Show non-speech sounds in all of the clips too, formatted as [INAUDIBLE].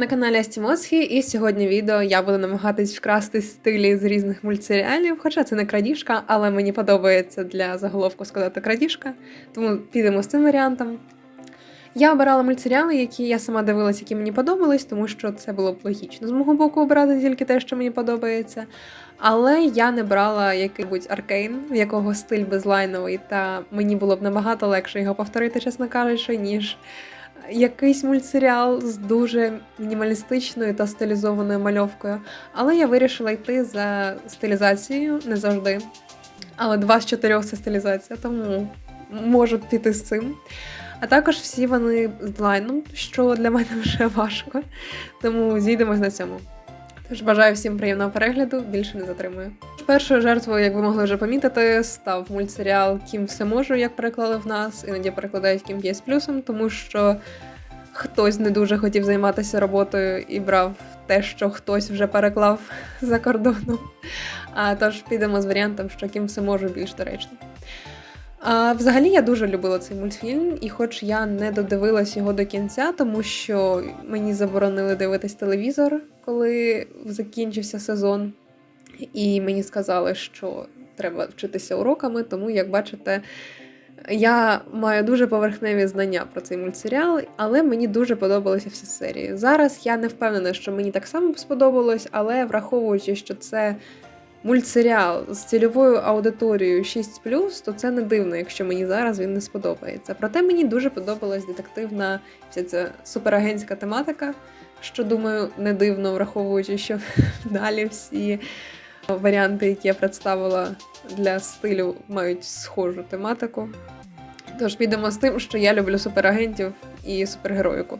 на каналі Астімосхі, і сьогодні відео я буду намагатись вкрасти стилі з різних мультсеріалів, хоча це не крадіжка, але мені подобається для заголовку сказати крадіжка, тому підемо з цим варіантом. Я обирала мультсеріали, які я сама дивилась, які мені подобались, тому що це було б логічно з мого боку обирати тільки те, що мені подобається. Але я не брала який-небудь аркейн, в якого стиль безлайновий, та мені було б набагато легше його повторити, чесно кажучи, ніж якийсь мультсеріал з дуже мінімалістичною та стилізованою мальовкою. Але я вирішила йти за стилізацією не завжди. Але два з чотирьох це стилізація, тому можу піти з цим. А також всі вони з лайном, що для мене вже важко. Тому зійдемось на цьому. Тож бажаю всім приємного перегляду, більше не затримую. Першою жертвою, як ви могли вже помітити, став мультсеріал Кім все можу, як переклали в нас, іноді перекладають Кім є з плюсом, тому що хтось не дуже хотів займатися роботою і брав те, що хтось вже переклав за кордоном. А тож підемо з варіантом, що Кім все можу більш доречно. А, Взагалі я дуже любила цей мультфільм, і хоч я не додивилась його до кінця, тому що мені заборонили дивитись телевізор, коли закінчився сезон, і мені сказали, що треба вчитися уроками, тому, як бачите, я маю дуже поверхневі знання про цей мультсеріал, але мені дуже подобалися всі серії. Зараз я не впевнена, що мені так само сподобалось, але враховуючи, що це мультсеріал з цільовою аудиторією 6, то це не дивно, якщо мені зараз він не сподобається. Проте мені дуже подобалась детективна вся ця суперагентська тематика, що думаю, не дивно, враховуючи, що [LAUGHS] далі всі варіанти, які я представила для стилю, мають схожу тематику. Тож підемо з тим, що я люблю суперагентів і супергероїку.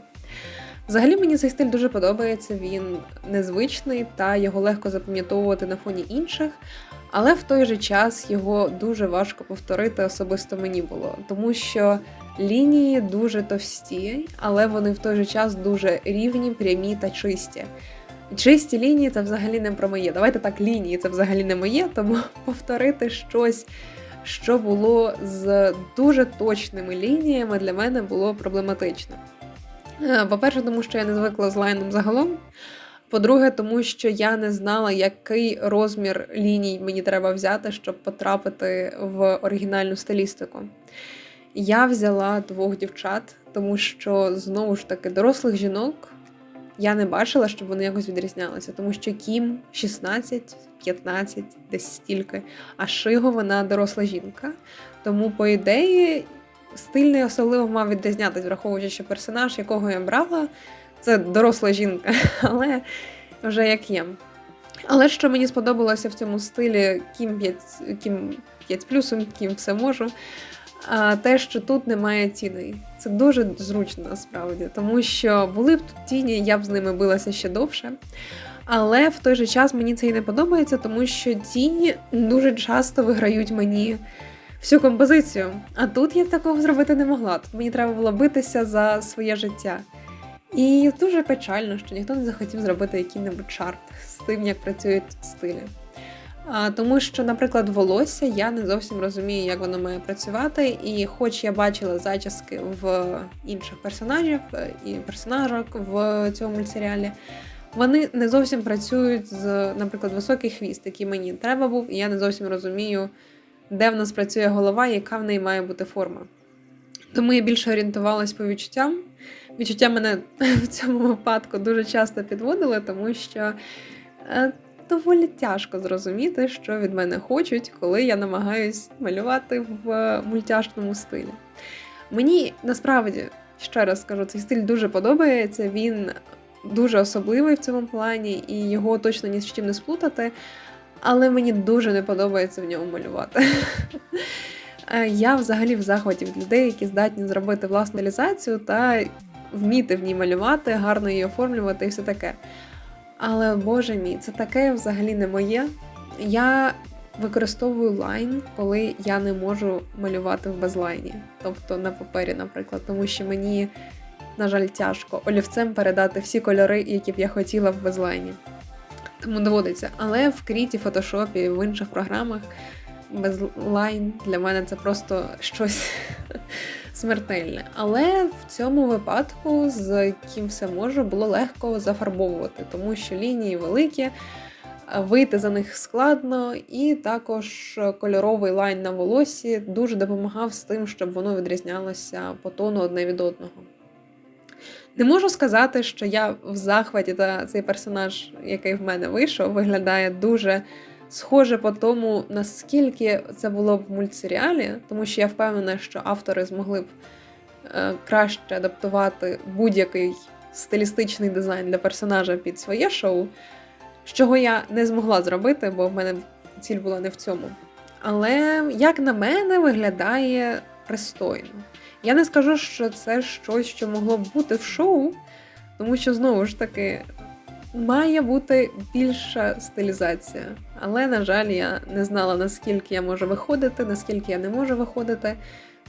Взагалі мені цей стиль дуже подобається, він незвичний та його легко запам'ятовувати на фоні інших, але в той же час його дуже важко повторити, особисто мені було, тому що лінії дуже товсті, але вони в той же час дуже рівні, прямі та чисті. Чисті лінії це взагалі не про моє. Давайте так, лінії це взагалі не моє, тому [LAUGHS] повторити щось, що було з дуже точними лініями, для мене було проблематично. Е, по-перше, тому що я не звикла з лайном загалом. По-друге, тому що я не знала, який розмір ліній мені треба взяти, щоб потрапити в оригінальну стилістику. Я взяла двох дівчат, тому що знову ж таки дорослих жінок я не бачила, щоб вони якось відрізнялися, тому що Кім 16, 15, десь стільки, а Шиго вона доросла жінка. Тому, по ідеї, стильний особливо мав відрізнятися, враховуючи, що персонаж, якого я брала, це доросла жінка, [LAUGHS] але вже як є. Але що мені сподобалося в цьому стилі Кім 5, Кім 5 плюсом, Кім все можу. А те, що тут немає тіней. Це дуже зручно насправді, тому що були б тут тіні, я б з ними билася ще довше. Але в той же час мені це і не подобається, тому що тіні дуже часто виграють мені всю композицію. А тут я такого зробити не могла. Тут мені треба було битися за своє життя. І дуже печально, що ніхто не захотів зробити який-небудь чарт з тим, як працюють стилі. А, Тому що, наприклад, волосся я не зовсім розумію, як воно має працювати. І хоч я бачила зачіски в інших персонажів е, і персонажок в цьому мультсеріалі, вони не зовсім працюють з, наприклад, високий хвіст, який мені треба був, і я не зовсім розумію, де в нас працює голова, яка в неї має бути форма. Тому я більше орієнтувалась по відчуттям. Відчуття мене [LAUGHS] в цьому випадку дуже часто підводили, тому що е, доволі тяжко зрозуміти, що від мене хочуть, коли я намагаюсь малювати в мультяшному стилі. Мені насправді, ще раз скажу, цей стиль дуже подобається, він дуже особливий в цьому плані, і його точно ні з чим не сплутати але мені дуже не подобається в ньому малювати. [LAUGHS] Е, я взагалі в захваті від людей, які здатні зробити власну реалізацію та вміти в ній малювати, гарно її оформлювати і все таке. Але, боже мій, це таке взагалі не моє. Я використовую лайн, коли я не можу малювати в безлайні, тобто на папері, наприклад, тому що мені, на жаль, тяжко олівцем передати всі кольори, які б я хотіла в безлайні. Тому доводиться. Але в Кріті, фотошопі, в інших програмах безлайн для мене це просто щось [LAUGHS] смертельне. Але в цьому випадку з ким все можу було легко зафарбовувати, тому що лінії великі, вийти за них складно, і також кольоровий лайн на волосі дуже допомагав з тим, щоб воно відрізнялося по тону одне від одного. Не можу сказати, що я в захваті та цей персонаж, який в мене вийшов, виглядає дуже схоже по тому, наскільки це було б в мультсеріалі, тому що я впевнена, що автори змогли б е, краще адаптувати будь-який стилістичний дизайн для персонажа під своє шоу, чого я не змогла зробити, бо в мене ціль була не в цьому. Але, як на мене, виглядає пристойно. Я не скажу, що це щось, що могло б бути в шоу, тому що знову ж таки має бути більша стилізація. Але, на жаль, я не знала, наскільки я можу виходити, наскільки я не можу виходити.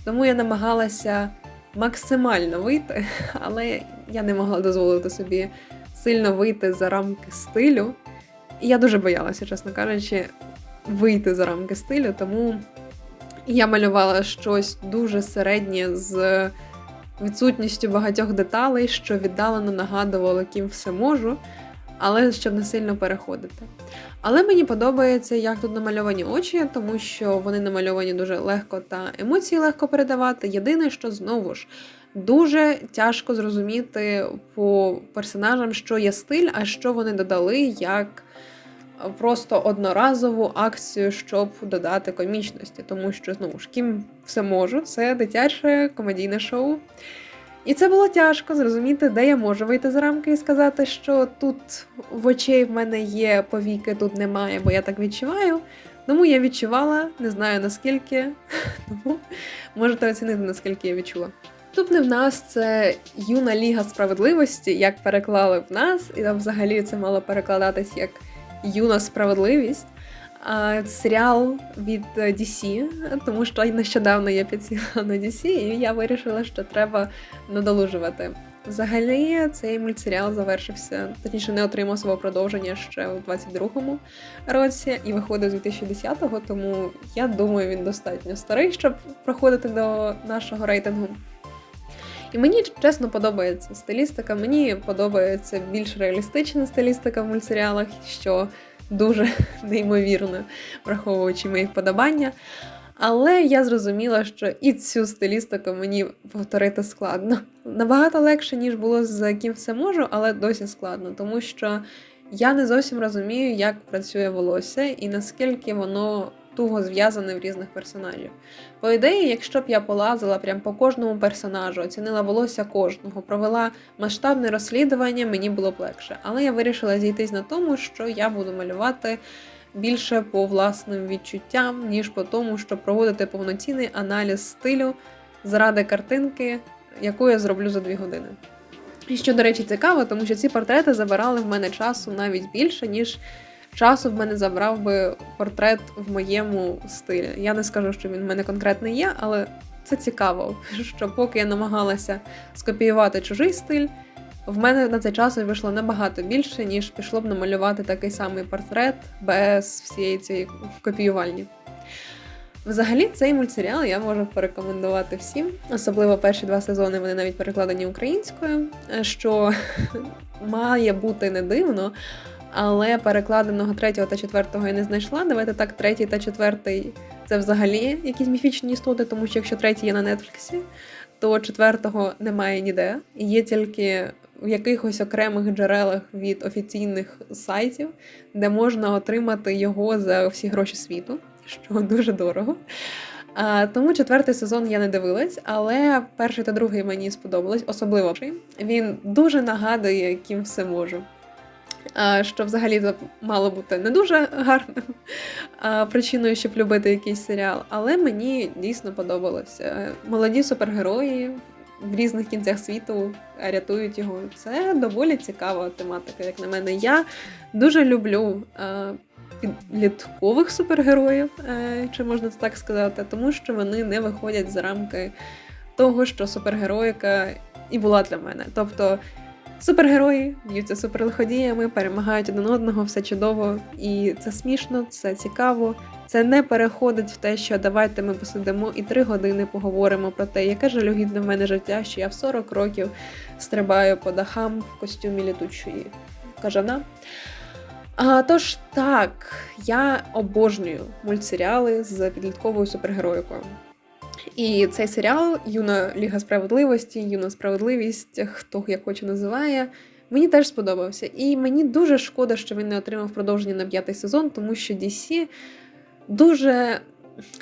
Тому я намагалася максимально вийти, [LAUGHS] але я не могла дозволити собі сильно вийти за рамки стилю. І я дуже боялася, чесно кажучи, вийти за рамки стилю, тому я малювала щось дуже середнє з відсутністю багатьох деталей, що віддалено нагадувало, ким все можу, але щоб не сильно переходити. Але мені подобається, як тут намальовані очі, тому що вони намальовані дуже легко та емоції легко передавати. Єдине, що знову ж дуже тяжко зрозуміти по персонажам, що є стиль, а що вони додали як просто одноразову акцію, щоб додати комічності, тому що знову ж ким все можу, це дитяче комедійне шоу. І це було тяжко зрозуміти, де я можу вийти за рамки і сказати, що тут в очей в мене є повіки, тут немає, бо я так відчуваю. Тому я відчувала, не знаю наскільки, [LAUGHS] тому можете оцінити, наскільки я відчула. Наступне в нас це юна ліга справедливості, як переклали в нас, і там взагалі це мало перекладатись як юна справедливість. Серіал від DC, тому що нещодавно я підсіла на DC, і я вирішила, що треба надолужувати. Взагалі, цей мультсеріал завершився, точніше, не отримав свого продовження ще у 22-му році і виходить з 2010-го, тому я думаю, він достатньо старий, щоб проходити до нашого рейтингу. І мені чесно подобається стилістика. Мені подобається більш реалістична стилістика в мультсеріалах, що дуже [LAUGHS] неймовірно, враховуючи мої вподобання. Але я зрозуміла, що і цю стилістику мені повторити складно. Набагато легше, ніж було з ким все можу, але досі складно, тому що я не зовсім розумію, як працює волосся і наскільки воно туго зв'язане в різних персонажів. По ідеї, якщо б я полазила прям по кожному персонажу, оцінила волосся кожного, провела масштабне розслідування, мені було б легше. Але я вирішила зійтись на тому, що я буду малювати. Більше по власним відчуттям, ніж по тому, щоб проводити повноцінний аналіз стилю заради картинки, яку я зроблю за дві години. І що, до речі, цікаво, тому що ці портрети забирали в мене часу навіть більше, ніж часу в мене забрав би портрет в моєму стилі. Я не скажу, що він в мене конкретно є, але це цікаво, [LAUGHS] що поки я намагалася скопіювати чужий стиль, в мене на цей час вийшло набагато більше, ніж пішло б намалювати такий самий портрет без всієї цієї копіювальні. Взагалі, цей мультсеріал я можу порекомендувати всім, особливо перші два сезони вони навіть перекладені українською, що [LAUGHS] має бути не дивно, але перекладеного третього та четвертого я не знайшла. Давайте так, третій та четвертий це взагалі якісь міфічні істоти, тому що якщо третій є на нетфліксі, то четвертого немає ніде. Є тільки в якихось окремих джерелах від офіційних сайтів, де можна отримати його за всі гроші світу, що [LAUGHS] дуже дорого. А, Тому четвертий сезон я не дивилась, але перший та другий мені сподобалось, особливо він дуже нагадує, ким все можу що взагалі мало бути не дуже гарним причиною, щоб любити якийсь серіал. Але мені дійсно подобалося. Молоді супергерої в різних кінцях світу рятують його. Це доволі цікава тематика, як на мене. Я дуже люблю. Підліткових супергероїв, е, чи можна це так сказати, тому що вони не виходять за рамки того, що супергероїка і була для мене. Тобто Супергерої б'ються суперлиходіями, перемагають один одного, все чудово. І це смішно, це цікаво. Це не переходить в те, що давайте ми посидимо і три години поговоримо про те, яке жалюгідне в мене життя, що я в 40 років стрибаю по дахам в костюмі літучої кажана. А, тож так, я обожнюю мультсеріали з підлітковою супергероїкою. І цей серіал Юна Ліга справедливості, Юна справедливість, хто як хоче називає. Мені теж сподобався. І мені дуже шкода, що він не отримав продовження на п'ятий сезон, тому що DC дуже,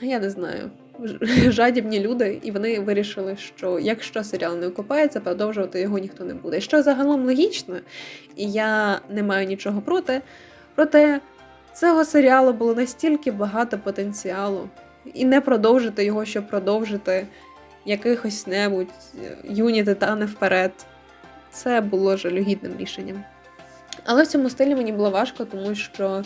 я не знаю, [LAUGHS] жадібні люди, і вони вирішили, що якщо серіал не окупається, продовжувати його ніхто не буде. Що загалом логічно, і я не маю нічого проти. Проте цього серіалу було настільки багато потенціалу, і не продовжити його, щоб продовжити якихось небудь е, юні титани вперед. Це було жалюгідним рішенням. Але в цьому стилі мені було важко, тому що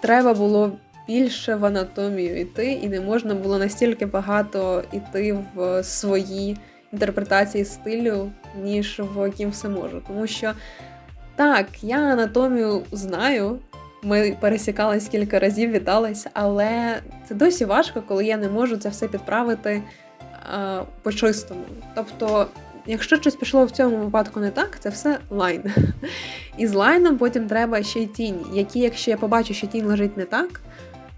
треба було більше в анатомію йти, і не можна було настільки багато йти в свої інтерпретації стилю, ніж в ким все можу. Тому що так, я анатомію знаю. Ми пересікались кілька разів, вітались, але це досі важко, коли я не можу це все підправити а, по-чистому. Тобто, якщо щось пішло в цьому випадку не так, це все лайн. І з лайном потім треба ще й тінь, які, якщо я побачу, що тінь лежить не так,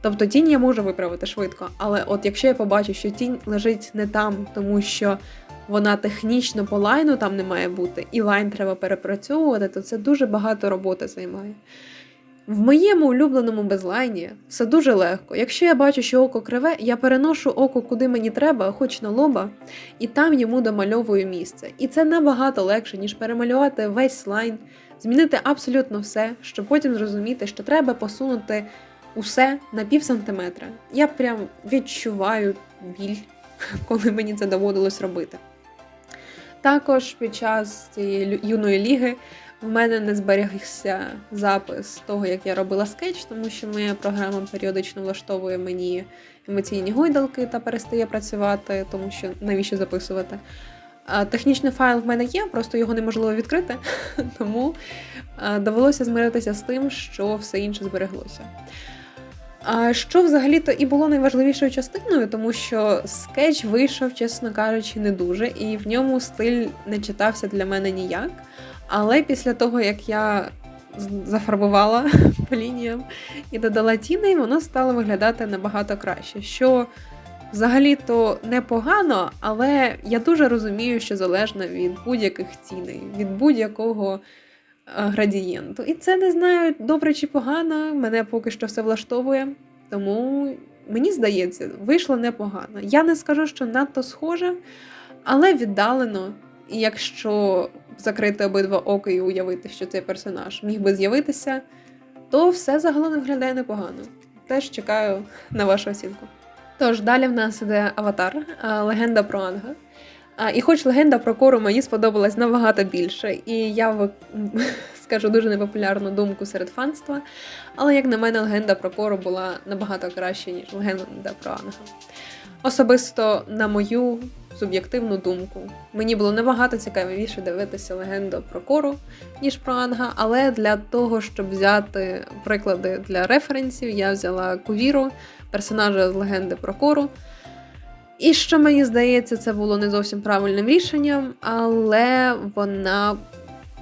тобто тінь я можу виправити швидко, але от якщо я побачу, що тінь лежить не там, тому що вона технічно по лайну там не має бути, і лайн треба перепрацьовувати, то це дуже багато роботи займає. В моєму улюбленому безлайні все дуже легко. Якщо я бачу, що око криве, я переношу око куди мені треба, хоч на лоба, і там йому домальовую місце. І це набагато легше, ніж перемалювати весь лайн, змінити абсолютно все, щоб потім зрозуміти, що треба посунути усе на пів сантиметра. Я прям відчуваю біль, [LAUGHS] коли мені це доводилось робити. Також під час цієї юної ліги в мене не зберігся запис того, як я робила скетч, тому що моя програма періодично влаштовує мені емоційні гойдалки та перестає працювати, тому що навіщо записувати. Технічний файл в мене є, просто його неможливо відкрити, [LAUGHS] тому довелося змиритися з тим, що все інше збереглося. А що взагалі-то і було найважливішою частиною, тому що скетч вийшов, чесно кажучи, не дуже, і в ньому стиль не читався для мене ніяк. Але після того, як я зафарбувала [LAUGHS] по лініям і додала тіней, воно стало виглядати набагато краще. Що взагалі-то непогано, але я дуже розумію, що залежно від будь-яких тіней, від будь-якого е, градієнту. І це не знаю, добре чи погано, мене поки що все влаштовує. Тому мені здається, вийшло непогано. Я не скажу, що надто схоже, але віддалено. І якщо закрити обидва ока і уявити, що цей персонаж міг би з'явитися, то все загалом виглядає непогано. Теж чекаю на вашу оцінку. Тож далі в нас іде аватар, легенда про Анга. І хоч легенда про Кору мені сподобалась набагато більше, і я [LAUGHS] скажу дуже непопулярну думку серед фанства, але як на мене, легенда про Кору була набагато краще, ніж легенда про Анга. Особисто, на мою суб'єктивну думку, мені було набагато цікавіше дивитися легенду про Кору, ніж про Анга, але для того, щоб взяти приклади для референсів, я взяла Кувіру, персонажа з легенди про Кору. І що мені здається, це було не зовсім правильним рішенням, але вона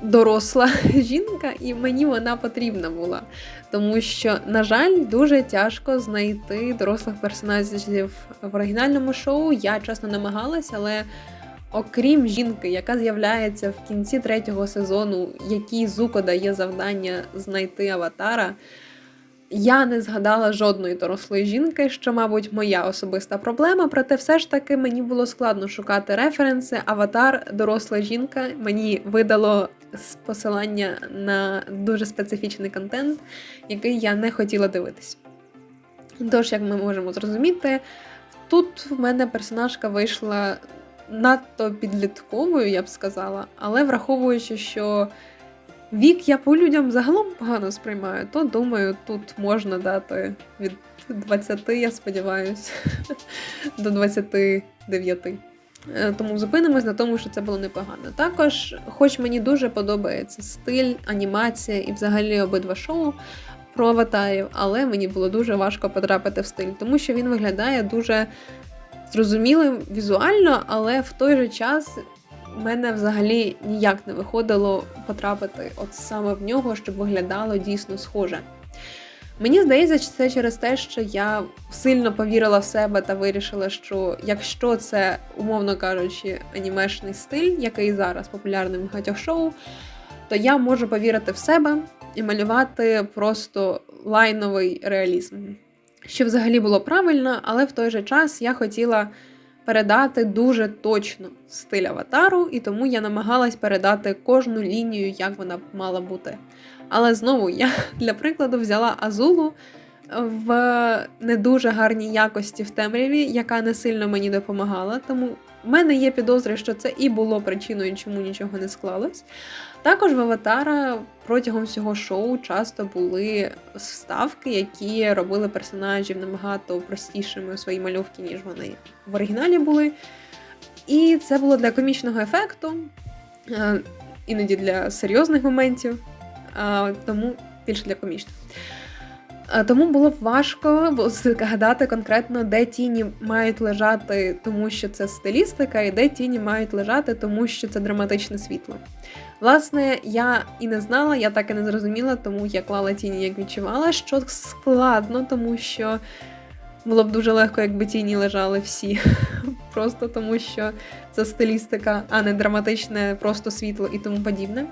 доросла [LAUGHS] жінка, і мені вона потрібна була. Тому що, на жаль, дуже тяжко знайти дорослих персонажів в оригінальному шоу. Я чесно намагалась, але окрім жінки, яка з'являється в кінці третього сезону, якій Зуко дає завдання знайти аватара. Я не згадала жодної дорослої жінки, що, мабуть, моя особиста проблема. Проте, все ж таки, мені було складно шукати референси. Аватар, доросла жінка, мені видало посилання на дуже специфічний контент, який я не хотіла дивитись. Тож, як ми можемо зрозуміти, тут в мене персонажка вийшла надто підлітковою, я б сказала, але враховуючи, що вік я по людям загалом погано сприймаю, то думаю, тут можна дати від 20, я сподіваюся, [LAUGHS] до 29. Е, Тому зупинимось на тому, що це було непогано. Також, хоч мені дуже подобається стиль, анімація і взагалі обидва шоу про аватарів, але мені було дуже важко потрапити в стиль, тому що він виглядає дуже зрозумілим візуально, але в той же час в мене взагалі ніяк не виходило потрапити от саме в нього, щоб виглядало дійсно схоже. Мені здається, що це через те, що я сильно повірила в себе та вирішила, що якщо це, умовно кажучи, анімешний стиль, який зараз популярний в багатьох шоу, то я можу повірити в себе і малювати просто лайновий реалізм. Що взагалі було правильно, але в той же час я хотіла передати дуже точно стиль аватару, і тому я намагалась передати кожну лінію, як вона мала бути. Але знову я для прикладу взяла Азулу в не дуже гарній якості в темряві, яка не сильно мені допомагала. Тому в мене є підозри, що це і було причиною, чому нічого не склалось. Також в Аватара протягом всього шоу часто були вставки, які робили персонажів набагато простішими у своїй мальовці, ніж вони в оригіналі були. І це було для комічного ефекту, е, іноді для серйозних моментів, тому більше для комічних. Тому було б важко згадати конкретно, де тіні мають лежати, тому що це стилістика, і де тіні мають лежати, тому що це драматичне світло. Власне, я і не знала, я так і не зрозуміла, тому я клала тіні, як відчувала, що складно, тому що було б дуже легко, якби тіні лежали всі. [LAUGHS] Просто тому що це стилістика, а не драматичне просто світло і тому подібне.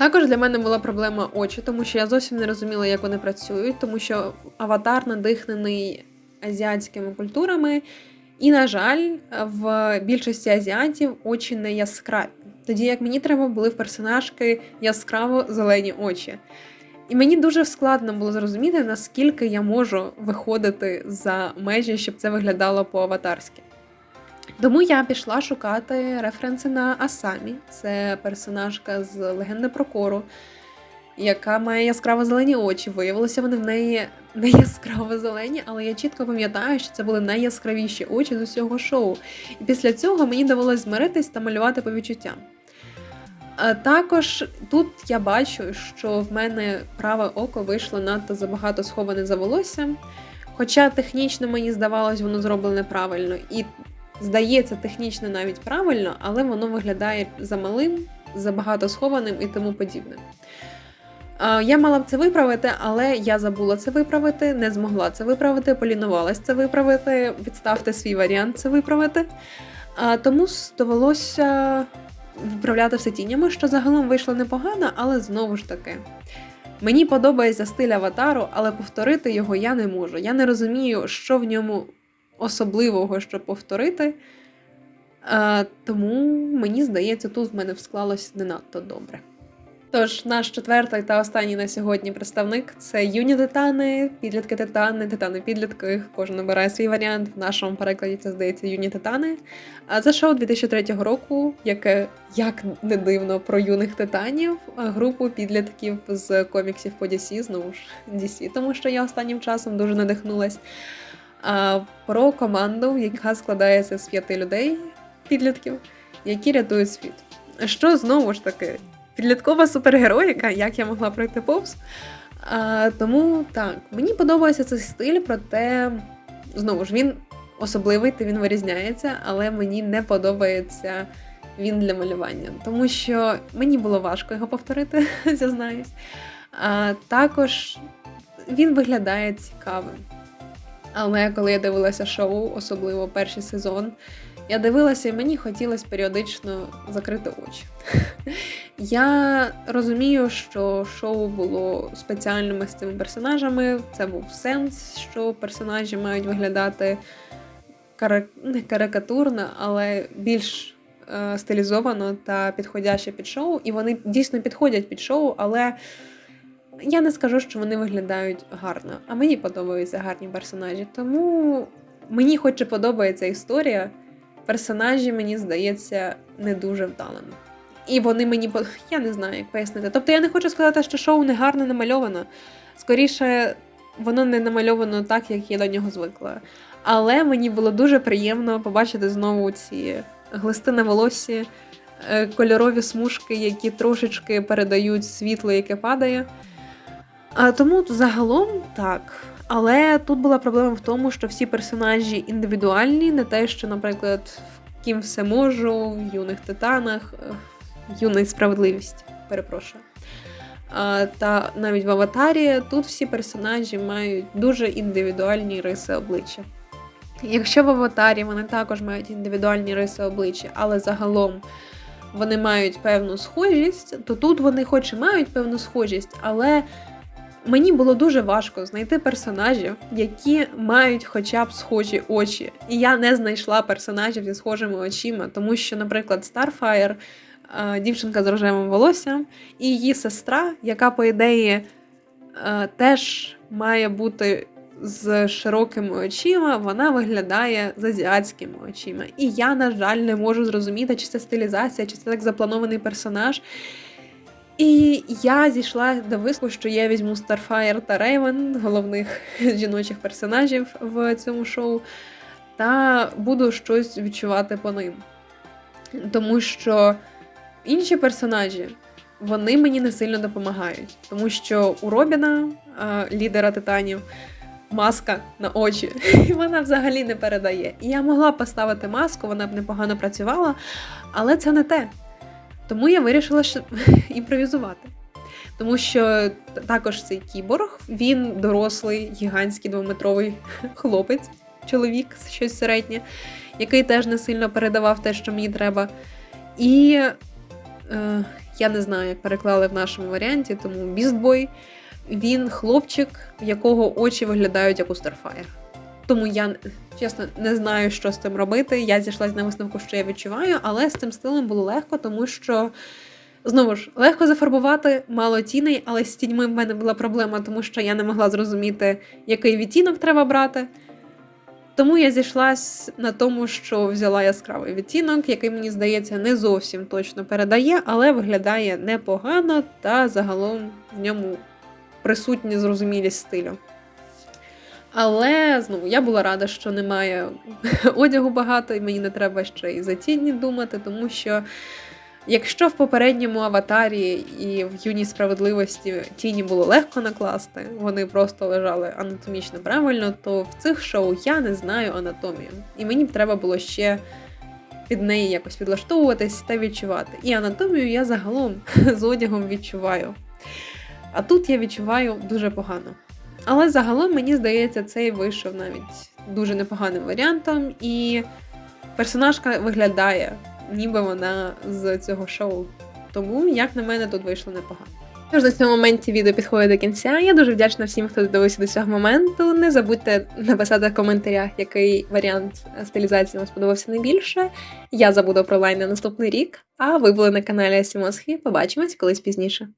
Також для мене була проблема очі, тому що я зовсім не розуміла, як вони працюють, тому що аватар надихнений азіатськими культурами, і, на жаль, в більшості азіатів очі не яскраві. Тоді як мені треба були в персонажки яскраво зелені очі. І мені дуже складно було зрозуміти, наскільки я можу виходити за межі, щоб це виглядало по-аватарськи. Тому я пішла шукати референси на Асамі. Це персонажка з легенди про Кору, яка має яскраво зелені очі. Виявилося, вони в неї не яскраво зелені, але я чітко пам'ятаю, що це були найяскравіші очі з усього шоу. І після цього мені довелось змиритись та малювати по відчуттям. Також тут я бачу, що в мене праве око вийшло надто забагато сховане за волоссям. Хоча технічно мені здавалось, воно зроблене правильно. І здається, технічно навіть правильно, але воно виглядає замалим, забагато схованим і тому подібне. Я мала б це виправити, але я забула це виправити, не змогла це виправити, полінувалась це виправити, відставте свій варіант це виправити. Тому довелося виправляти все тінями, що загалом вийшло непогано, але знову ж таки. Мені подобається стиль аватару, але повторити його я не можу. Я не розумію, що в ньому особливого, щоб повторити. А, тому мені здається, тут в мене склалось не надто добре. Тож, наш четвертий та останній на сьогодні представник це юні титани, підлітки титани, титани підлітки. Кожен обирає свій варіант. В нашому перекладі це здається юні титани. А це шоу 2003 року, яке як не дивно про юних титанів, групу підлітків з коміксів по DC, знову ж DC, тому що я останнім часом дуже надихнулась. А, про команду, яка складається з п'яти людей, підлітків, які рятують світ. Що знову ж таки, підліткова супергероїка, як я могла пройти повз. А, тому так, мені подобається цей стиль, проте знову ж він особливий, та він вирізняється, але мені не подобається він для малювання, тому що мені було важко його повторити, [LAUGHS] зізнаюсь. А також він виглядає цікавим. Але коли я дивилася шоу, особливо перший сезон, я дивилася і мені хотілося періодично закрити очі. [LAUGHS] Я розумію, що шоу було спеціальними з цими персонажами. Це був сенс, що персонажі мають виглядати кара... не карикатурно, але більш е, стилізовано та підходяще під шоу. І вони дійсно підходять під шоу, але я не скажу, що вони виглядають гарно. А мені подобаються гарні персонажі. Тому мені, хоч і подобається історія, персонажі, мені здається, не дуже вдалими. І вони мені я не знаю, як пояснити. Тобто я не хочу сказати, що шоу не гарно намальовано. Скоріше, воно не намальовано так, як я до нього звикла. Але мені було дуже приємно побачити знову ці глисти на волоссі, е, кольорові смужки, які трошечки передають світло, яке падає. А тому загалом так. Але тут була проблема в тому, що всі персонажі індивідуальні, не те, що, наприклад, в Кім все можу, в юних титанах, юна справедливість, перепрошую. А, та навіть в аватарі тут всі персонажі мають дуже індивідуальні риси обличчя. Якщо в аватарі вони також мають індивідуальні риси обличчя, але загалом вони мають певну схожість, то тут вони хоч і мають певну схожість, але мені було дуже важко знайти персонажів, які мають хоча б схожі очі. І я не знайшла персонажів зі схожими очима, тому що, наприклад, Starfire, е, дівчинка з рожевим волоссям, і її сестра, яка, по ідеї, е, теж має бути з широкими очима, вона виглядає з азіатськими очима. І я, на жаль, не можу зрозуміти, чи це стилізація, чи це так запланований персонаж. І я зійшла до висновку, що я візьму Starfire та Рейвен, головних [LAUGHS] жіночих персонажів в цьому шоу, та буду щось відчувати по ним. Тому що інші персонажі вони мені не сильно допомагають. Тому що у Робіна, лідера титанів, маска на очі, і [LAUGHS] вона взагалі не передає. І я могла поставити маску, вона б непогано працювала, але це не те. Тому я вирішила що... [LAUGHS] імпровізувати. Тому що також цей кіборг, він дорослий, гігантський двометровий [LAUGHS] хлопець, чоловік, щось середнє, який теж не сильно передавав те, що мені треба. І е, я не знаю, як переклали в нашому варіанті, тому бістбой, він хлопчик, в якого очі виглядають як у Starfire. Тому я чесно не знаю, що з цим робити. Я зійшлась на висновку, що я відчуваю, але з цим стилем було легко, тому що. Знову ж, легко зафарбувати, мало тіней, але з тіньми в мене була проблема, тому що я не могла зрозуміти, який відтінок треба брати. Тому я зійшлась на тому, що взяла яскравий відтінок, який, мені здається, не зовсім точно передає, але виглядає непогано та загалом в ньому присутня зрозумілість стилю. Але знову я була рада, що немає [LAUGHS] одягу багато, і мені не треба ще й за тіні думати, тому що якщо в попередньому аватарі і в юній справедливості тіні було легко накласти, вони просто лежали анатомічно правильно, то в цих шоу я не знаю анатомію. І мені б треба було ще під неї якось підлаштовуватись та відчувати. І анатомію я загалом [LAUGHS] з одягом відчуваю. А тут я відчуваю дуже погано. Але загалом мені здається, цей вийшов навіть дуже непоганим варіантом, і персонажка виглядає, ніби вона з цього шоу. Тому, як на мене, тут вийшло непогано. Тож на цьому моменті відео підходить до кінця. Я дуже вдячна всім, хто додивився до цього моменту. Не забудьте написати в коментарях, який варіант стилізації вам сподобався найбільше. Я забуду про лайн на наступний рік. А ви були на каналі Сімосхі. Побачимось колись пізніше.